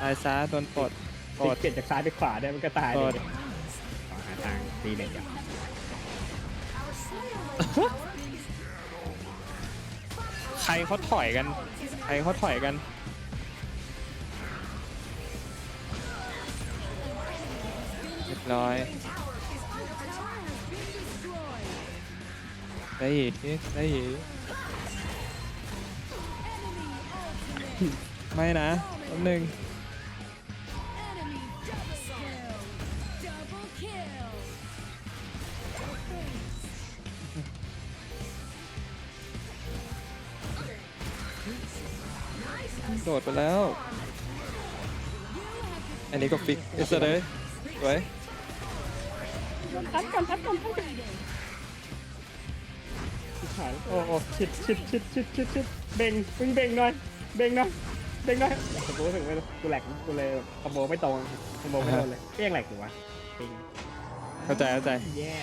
ตายซะโดนปลดปลด เปลี่ยนจากซ้ายไปขวาได้มันก็ตายโดเลนยขอหาทางตีเหล็กอะใครเขาถอยกัน ใครเขาถอยกัน เรียบร้อยได้อีกได้อีกไม่นะแป๊บนึง โดดไปแล้ว อันนี้ก็ฟิกเอสเลยไว้ทัดก่อนทัดก่อนทัดก่อนหายโอ้โอ้ชิดชิดชิดชิดชิดชิดเบ่งมึงเบ่งหน่อยเบ่งหน่อยเบ่งหน่อยแต่กูรู้สึกว่ากูแหลกกูเลยคอมโบไม่ตรงคอมโบไม่โดนเลยเปี้ยงแหลกอยู่วะปิงเข้าใจเข้าใจ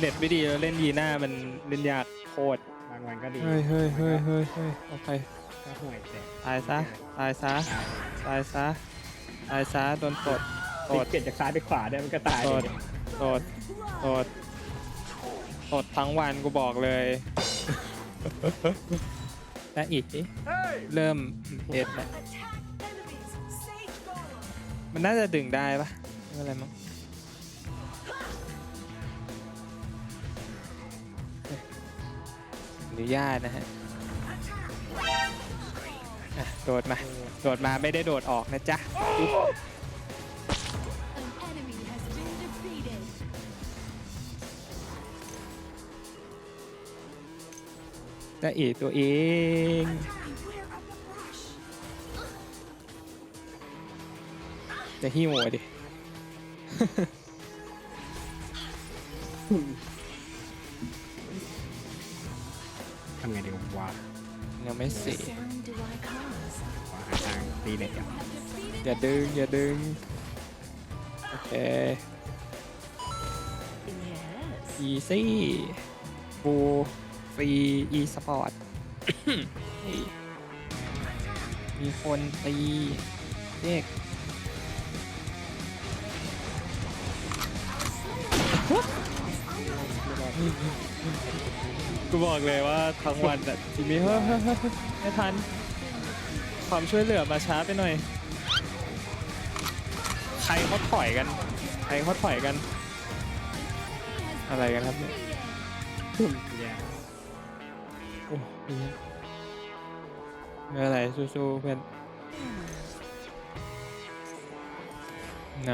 เน็ตไม่ดีแล้วเล่นยีน่ามันเล่นยากโคตรบางวันก็ดีเฮ้ยเฮ้ยเฮ้ยเฮ้ยโอเค ก็ห่วยแต่ตายซะ ตายซะ ตายซะ ตายซะ โดนปลดปลดเปลี่ยนจากซ้ายไปขวาได้มันก็ตายปลเลดยปลดปลดปลดทั้งวันกูบอกเลย และอีกดิเริ่มเอ็ดแล้ว Attack enemies. Sage golem. มันน่าจะดึงได้ปะไม่เป็นไรมั้งอนุญาตนะฮะอะ โดดมา โดดมาไม่ได้โดดออกนะจ๊ะ An enemy has been defeated. แต่อีกตัวเอง Beware of the brush. จะหิ้วอะดิ ทำไงดีวะยังไม่เสีย Sound do I cause? ขอหาทางตีเหล็กอะ Defeated อย่าดึง อย่าดึง โอเค Yes. อีซี่บูฟรีอีสปอร์ต มีคนตีเด็กกูบอกเลยว่าทั้งวันอะทีนี้เฮ้ยเฮ้ยเฮ้ยเฮ้ยไม่ทัน ความช่วยเหลือมาช้าไปหน่อย ใครเขาถอยกัน ใครเขาถอยกัน อะไรกันครับเนี่ยแย่โอ้ยไม่เป็นไรสู้ๆเพื่อนไหน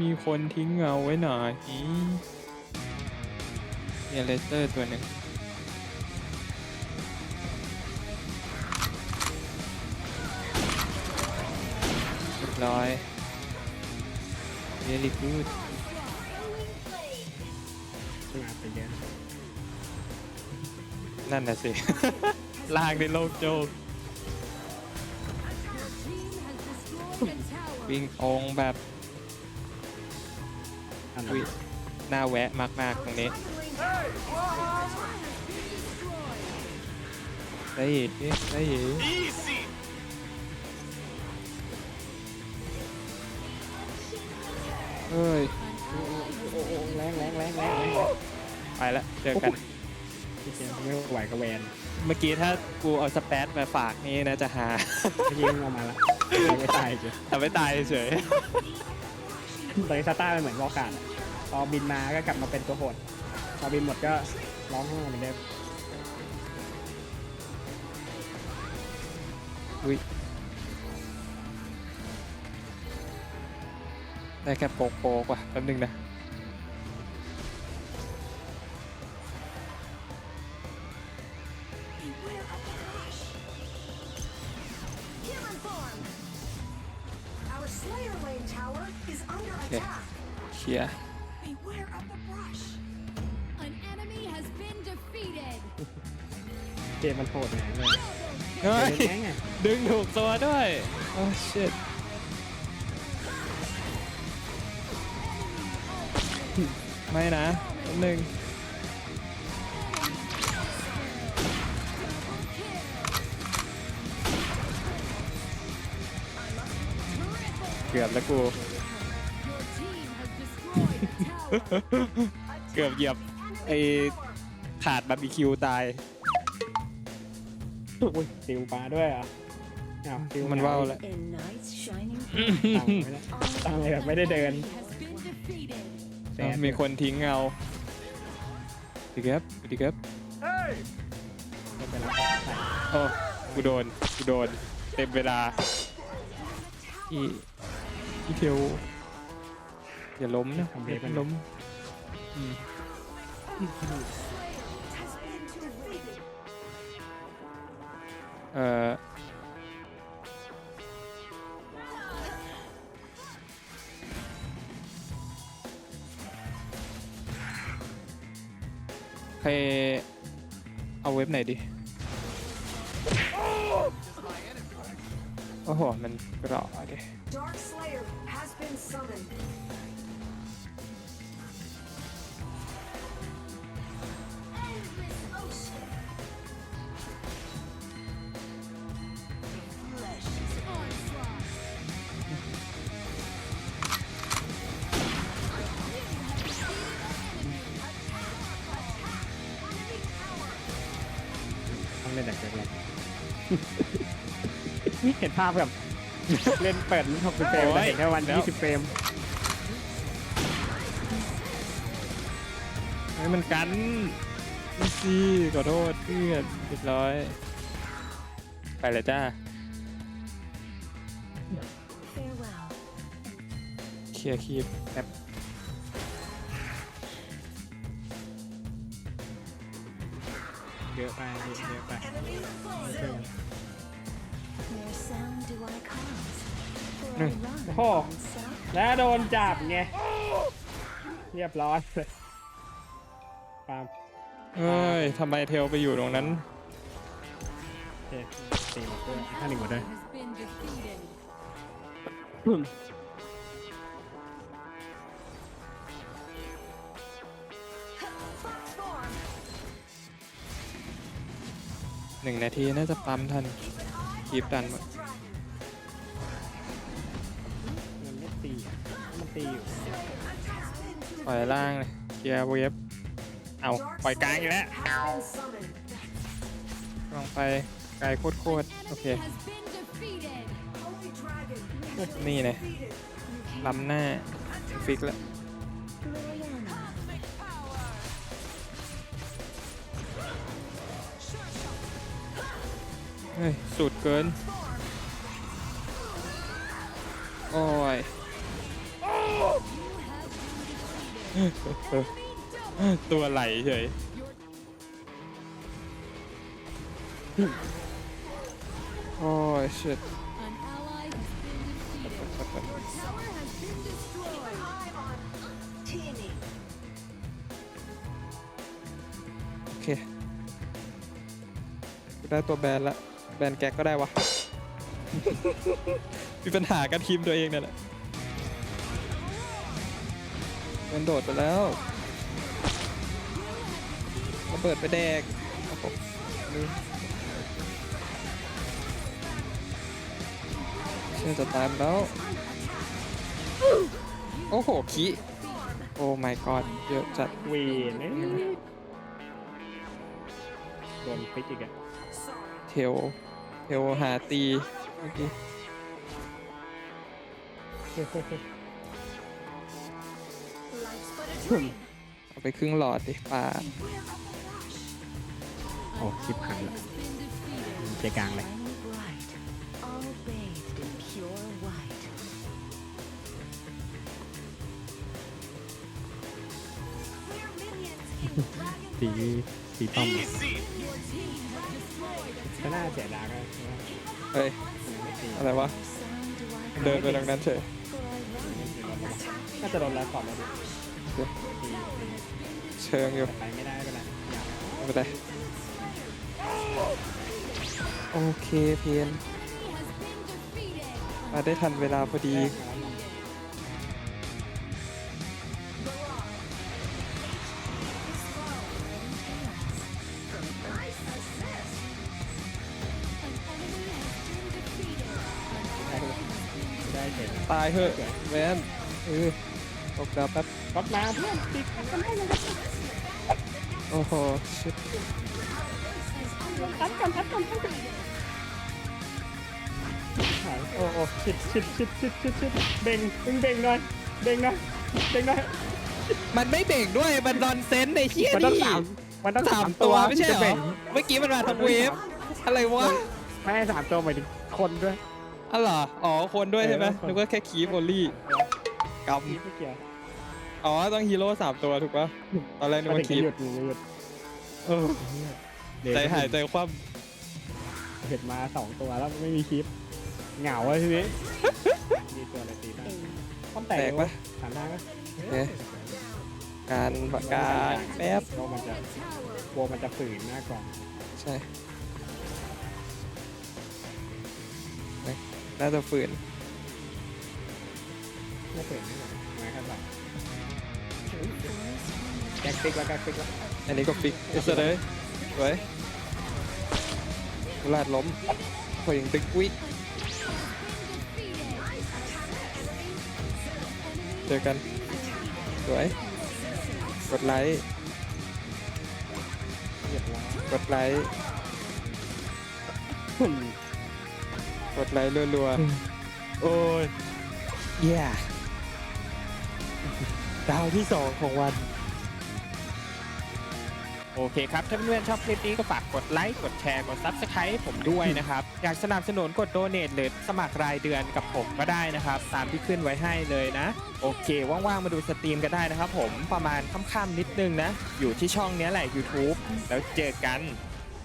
มีคนทิ้งเงาไว้หน่อยมีเลสเตอร์ตัวหนึ่ง รียบร้อย very good ช่วยไปเยอะนั่นน่ะสิ ลางในโลกโจก Team has destroyed a tower. วิ่งตรงแบบอันอุ๊นั้ยนหน้าแวะมาก ๆตรงนี้ ได้อีกดิได้อีก เฮ้ยแรงแรงแรงแรงแรงไปละเจอกันไม่ไหวกับแวนเมื่อกี้ถ้ากูเอาสเปซมาฝากนี่นะจะหาเมื่อกี้มึงเอามาแล้วไม่ตายจ้ะทำไม่ตายเฉยตอนนี้ซาต้ามันเหมือนวอลการ์ดพอบินมาก็กลับมาเป็นตัวโหดพอบินหมดก็ร้องไห้เหมือนเดิมอุ้ย ได้แค่โปกโปกว่ะแป๊บนึงนะ Beware of the brush. Human form. Our Slayer Lane tower is under Okay. attack. เคลียร์ Beware of the brush. An enemy has been defeated. เกมมันโหดแหงเลยเฮ้ยแรงไงดึงถูกตัวด้วย โอ้ชิ ไม่นะแป๊บนึงเกือบแล้วกู Your team has destroyed a tower. เกือบเหยียบไอ้ถาดบาร์บีคิวตายอุ้ยติวปลาด้วยเหรอะอ้าวติวมันว่าวแหละ In nice shining ตั้งไว้แล้วตั้งเลยแบบไม่ได้เดิน Has been defeated. แซดมีคนทิ้งเงาสวัสดีครับสวัสดีครับไม่เป็นไรโอ้กูโดนกูโดน เต็มเวลาอีอีเทลอย่าล้มนะอย่าล้มอืมเอ่อ เว็บไหนดี โอ้โห มันกรอดิ เล่นแบบแรกนี่เห็นภาพแบบ เล่นเปิดหกสิบเฟรมแต่เห็นแค่วันแล้วยี่สิบเฟรมเฮ้ยมันกันนี่สิขอโทษเพื่อนเรียบร้อย ไปเลยจ้า Farewell. เคลียร์คีบแอป เยอะไปเยอะไป Where sound do I cause? For I Mm. run Oh. on south แล้วโดนจับไง เรียบร้อยเลยปามเอ้ยทำไมเทลไปอยู่ตรงนั้นโอเคตีหมดด้วยห้าหนึ่งหมดด้วย หนึ่งนาทีน่าจะปั๊มทันคีบดันหมดมันไม่ตีอะมันตีอยู่ปล่อยล่างเลยเคลียร์เวฟเอาปล่อยกลางอีกแล้ว has been summoned. ลองไปไกลโคตรๆโอเค Enemy has been defeated. Holy Dragon นี่นะ defeated. ล้ำหน้าฟิกแล้ว เฮ้ยสุดเกิน โอ้ยตัวไหลเฉยโอ้ย shit An ally has been defeated. Your tower has been destroyed. Teaming. โอเคกูได้ตัวแบนละ แบนแก๊กก็ได้วะ มีปัญหากับทีมตัวเองนั่นแหละแบนโดดไปแล้วระเบิดไปแดกโอ้โหลืมเชื่อจะตามแล้ว โอ้โหขี้โอ้ my god เยอะจัด วีนเอ้ยโดนพลิกอีกอะ เทลเทลหาตีเมื่อกี้ Life's but a dream. เอาไปครึ่งหลอดดิป่าโอ้ชิบหายละ Has been defeated. ใจกลางเลย Shining bright. All bathed in pure white. สีสีป้อม ก็น่าเสียดายก็เฮ้ยไม่ตีอะไรวะ Where sound do I เดินไปตรงนั้นเฉย For I run น่าจะโดนแล้วก่อนแล้วดิเดี๋ยวตีเชิงอยู่ ไปไม่ได้ไม่เป็นไรอยากไม่เป็นไรโอเคเพียน has been defeated. มาได้ทันเวลาพอดีาแล้วห็นตายเถอะแมนเออตกดาวแป๊บรถมาเพื่อนติดกันให้เลยโอ้โหชิบทัดกันทัดกันทัดกันโอ้โอ้ชิดชิดชิดชิดชิดชิดเบ่งมึงเบ่งหน่อยเบ่งหน่อยเบ่งหน่อยมันไม่เบ่งด้วย มันนอนเซนในเฮียมันต้องนี่สามมันต้องสามตัวไม่ใช่เหรจะอเบ่งเมื่อกี้มันมาทั้งเวฟอะไรวะ ไม่ให้สามตัวหมายถึงคนด้วย อ๋อเหรออ๋อคนด้วยใช่ไหมเออคนนึกว่าแค่คีฟโอลี่กนี่ไม่เกี่ยวำอ๋อต้องฮีโร่สามตัวถูกปะตอนแรกนึกมันว่าถึงคีจะฟหยุดมึงจะหยุดเออใจหายใจคว่เห็นมาสองตัวแล้วไม่มีคลิป เหงาเลยทีนี้ มีตัวอะไรตีได้ป้อมำแตกแตกปะถามได้ไหมโอเคการปากกาแป๊บกลัวมันจะกลัวมันจะฝืนหน้ากล่องใช่ น่าจะฝืนไม่ฝืนไม่ฝืนไม่ครับแบบแก๊กติ๊กแล้วแก๊กติ๊กแล้วอันนี้ก็ฟิกเอสเลยไว้ลาดล้มพอยิงตึกวิเจอกันสวยกดไลค์เรียบร้อยกดไลค์ กดไลค์รัวๆ โอ้ยเย่ดาวที่สองของวัน โอเคครับ ถ้าเพื่อนๆชอบคลิปนี้ก็ฝากกดไลค์ กดแชร์ กด Subscribe ให้ผมด้วยนะครับ อยากสนับสนุนกดโดเน a หรือสมัครรายเดือนกับผมก็ได้นะครับ ตามที่ขึ้นไว้ให้เลยนะ โอเค ว่างๆ มาดูสตรีมกันได้นะครับผมประมาณค่ำๆนิดนึงนะ อยู่ที่ช่องเนี้ยแหละ YouTube แล้วเจอกัน